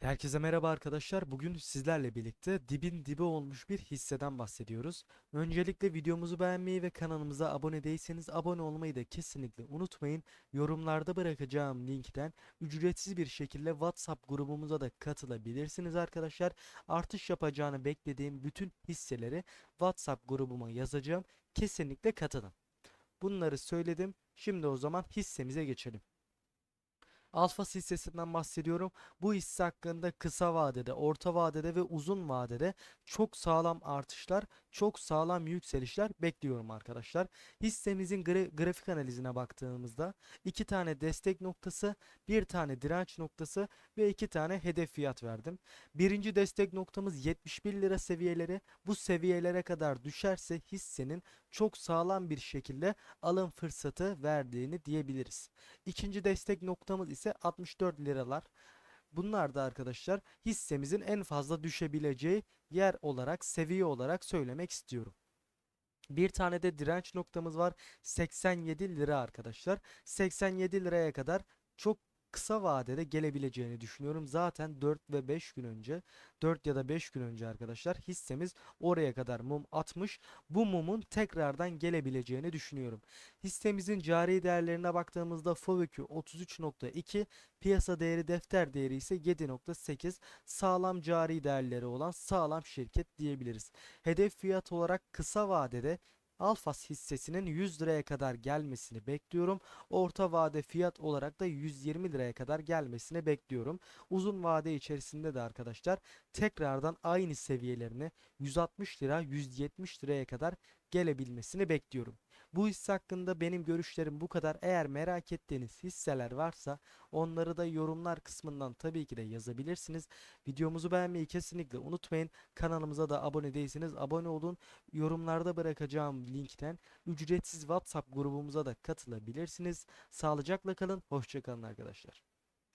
Herkese merhaba arkadaşlar. Bugün sizlerle birlikte dibin dibi olmuş bir hisseden bahsediyoruz. Öncelikle videomuzu beğenmeyi ve kanalımıza abone değilseniz abone olmayı da kesinlikle unutmayın. Yorumlarda bırakacağım linkten ücretsiz bir şekilde WhatsApp grubumuza da katılabilirsiniz arkadaşlar. Artış yapacağını beklediğim bütün hisseleri WhatsApp grubuma yazacağım. Kesinlikle katılın. Bunları söyledim. Şimdi o zaman hissemize geçelim. Alfa hissesinden bahsediyorum. Bu hisse hakkında kısa vadede, orta vadede ve uzun vadede çok sağlam artışlar, çok sağlam yükselişler bekliyorum arkadaşlar. Hissemizin gra- grafik analizine baktığımızda iki tane destek noktası, bir tane direnç noktası ve iki tane hedef fiyat verdim. Birinci destek noktamız 71 lira seviyeleri. Bu seviyelere kadar düşerse hissenin çok sağlam bir şekilde alım fırsatı verdiğini diyebiliriz. İkinci destek noktamız ise 64 liralar. Bunlar da arkadaşlar hissemizin en fazla düşebileceği yer olarak, seviye olarak söylemek istiyorum. Bir tane de direnç noktamız var. 87 lira arkadaşlar. 87 liraya kadar çok kısa vadede gelebileceğini düşünüyorum. Zaten 4 ve 5 gün önce 4 ya da 5 gün önce arkadaşlar hissemiz oraya kadar mum atmış. Bu mumun tekrardan gelebileceğini düşünüyorum. Hissemizin cari değerlerine baktığımızda FOVÖK'ü 33.2, piyasa değeri defter değeri ise 7.8. Sağlam cari değerleri olan sağlam şirket diyebiliriz. Hedef fiyat olarak kısa vadede Alfas hissesinin 100 liraya kadar gelmesini bekliyorum. Orta vade fiyat olarak da 120 liraya kadar gelmesini bekliyorum. Uzun vade içerisinde de arkadaşlar tekrardan aynı seviyelerini 160 lira 170 liraya kadar gelebilmesini bekliyorum. Bu hisse hakkında benim görüşlerim bu kadar. Eğer merak ettiğiniz hisseler varsa onları da yorumlar kısmından tabii ki de yazabilirsiniz. Videomuzu beğenmeyi kesinlikle unutmayın. Kanalımıza da abone değilseniz abone olun. Yorumlarda bırakacağım linkten ücretsiz WhatsApp grubumuza da katılabilirsiniz. Sağlıcakla kalın. Hoşçakalın arkadaşlar.